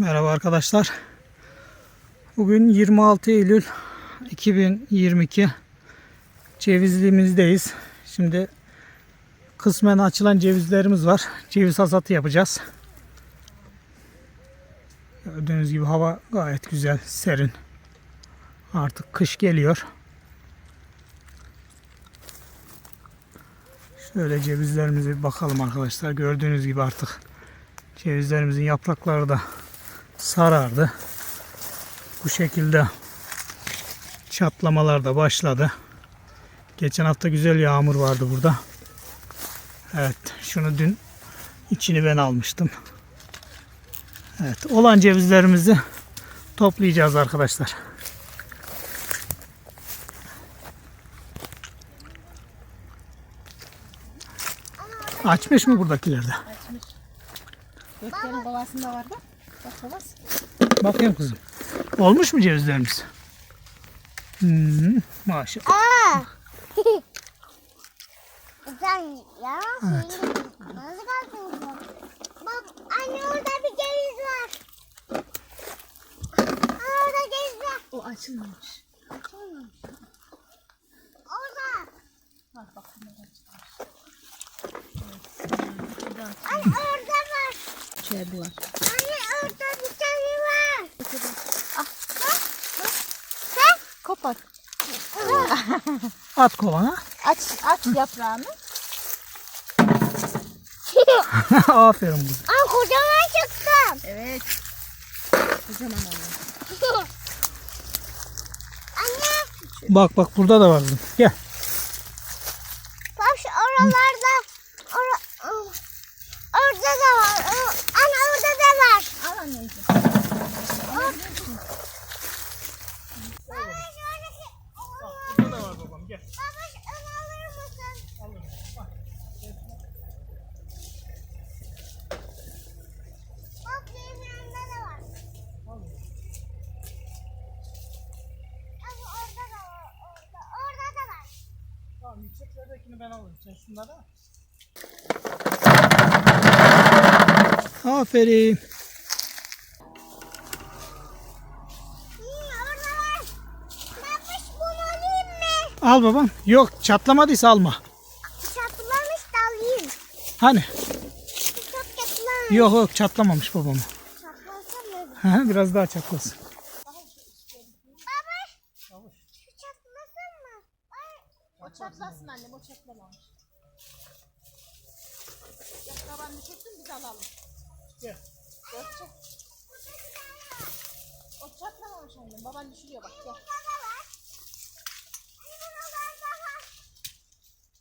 Merhaba arkadaşlar. Bugün 26 Eylül 2022 Cevizliğimizdeyiz. Şimdi kısmen açılan cevizlerimiz var. Ceviz hasatı yapacağız. Gördüğünüz gibi hava gayet güzel, serin. Artık kış geliyor. Şöyle cevizlerimize bir bakalım arkadaşlar. Gördüğünüz gibi artık cevizlerimizin yaprakları da sarardı. Bu şekilde çatlamalar da başladı. Geçen hafta güzel yağmur vardı burada. Evet, şunu dün içini ben almıştım. Evet, olan cevizlerimizi toplayacağız arkadaşlar. Açmış mı buradakilerde? Göklerin kovasında var bak. Bak kovası. Bakayım kızım. Olmuş mu cevizlerimiz? Hmm, maşallah. Aa. Sen ya. Evet. Nasıl kalktın? Bak anne orada bir ceviz var. Aa, orada ceviz var. O açılmamış. Orada. Bak bak bunlar açılmış. Anne orada var. İçeride var. Anne orada bir tane var. Ah kopar. At kovana. Aç aç yaprağını. Aferin kızım. Aa kocaman çıktım. Evet. Kocaman oldu. Anne Bak bak burada da var kızım. Gel. bak şu oralarda. Ora, orada da var. Anne orada da var. Al anneciğim. Yükseklerdekini ben alırım. Sen şunları al. Aferin. Hmm, orada var. Babiş bunu alayım mı? Al babam. Yok çatlamadıysa alma. Çatlamış da alayım. Hani? Çok çatlamış. Yok yok çatlamamış babam. Çatlasın mı? Biraz daha çatlasın. Baba. Şu çatlasın mı? Ay, O çatlasın annem o çatlamamış. Yaprağını düşürsün biz alalım. Gel. Gökçe. O çatlamamış annem. Baban düşürüyor bak gel. burada da var. Ay, buralarda var.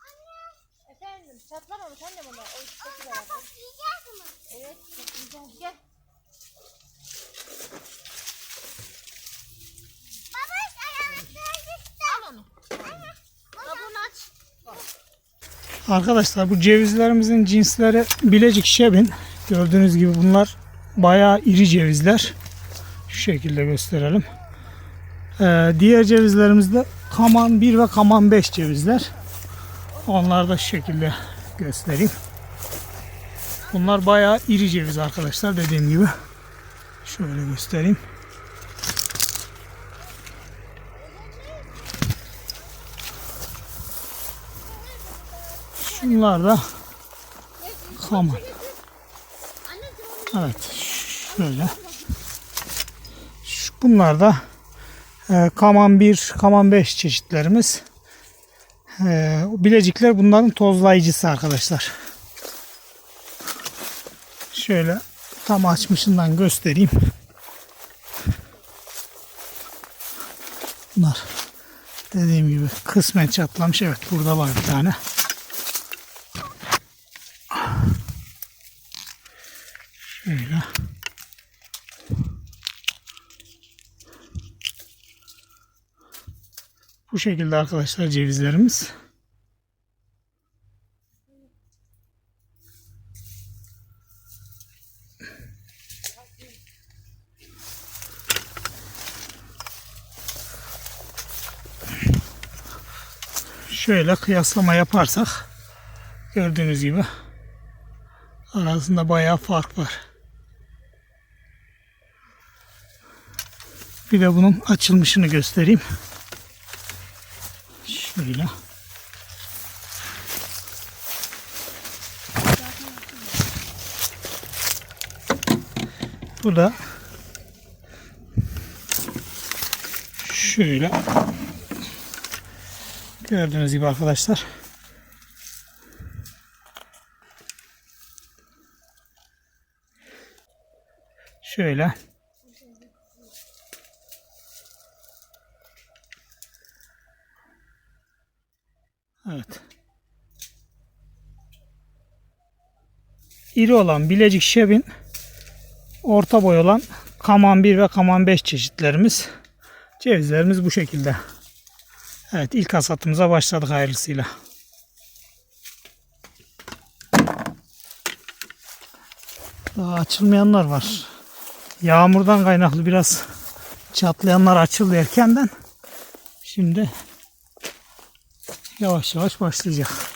Anne. Efendim çatlamamış annem onlar. O üstteki de var. Toplayacağız mı? Evet toplayacağız gel. Baba düştü. Al onu. Kabuğunu aç. Arkadaşlar bu cevizlerimizin cinsleri Bilecik Şebin. Gördüğünüz gibi bunlar bayağı iri cevizler. Şu şekilde gösterelim. Ee, diğer cevizlerimiz de Kaman 1 ve Kaman 5 cevizler. Onları da şu şekilde göstereyim. Bunlar bayağı iri ceviz arkadaşlar dediğim gibi. Şöyle göstereyim. Şunlar da Kaman. Evet şöyle. Bunlar da e, Kaman 1, Kaman 5 çeşitlerimiz. E, Bilecikler bunların tozlayıcısı arkadaşlar. Şöyle tam açmışından göstereyim. Bunlar dediğim gibi kısmen çatlamış. Evet burada var bir tane. Şöyle. Bu şekilde arkadaşlar cevizlerimiz. Şöyle kıyaslama yaparsak gördüğünüz gibi arasında bayağı fark var. Bir de bunun açılmışını göstereyim. Şöyle. Bu da şöyle. Gördüğünüz gibi arkadaşlar. Şöyle Evet. İri olan Bilecik Şebin orta boy olan Kaman 1 ve Kaman 5 çeşitlerimiz. Cevizlerimiz bu şekilde. Evet ilk hasatımıza başladık hayırlısıyla. Daha açılmayanlar var. Yağmurdan kaynaklı biraz çatlayanlar açıldı erkenden. Şimdi yavaş yavaş başlayacak.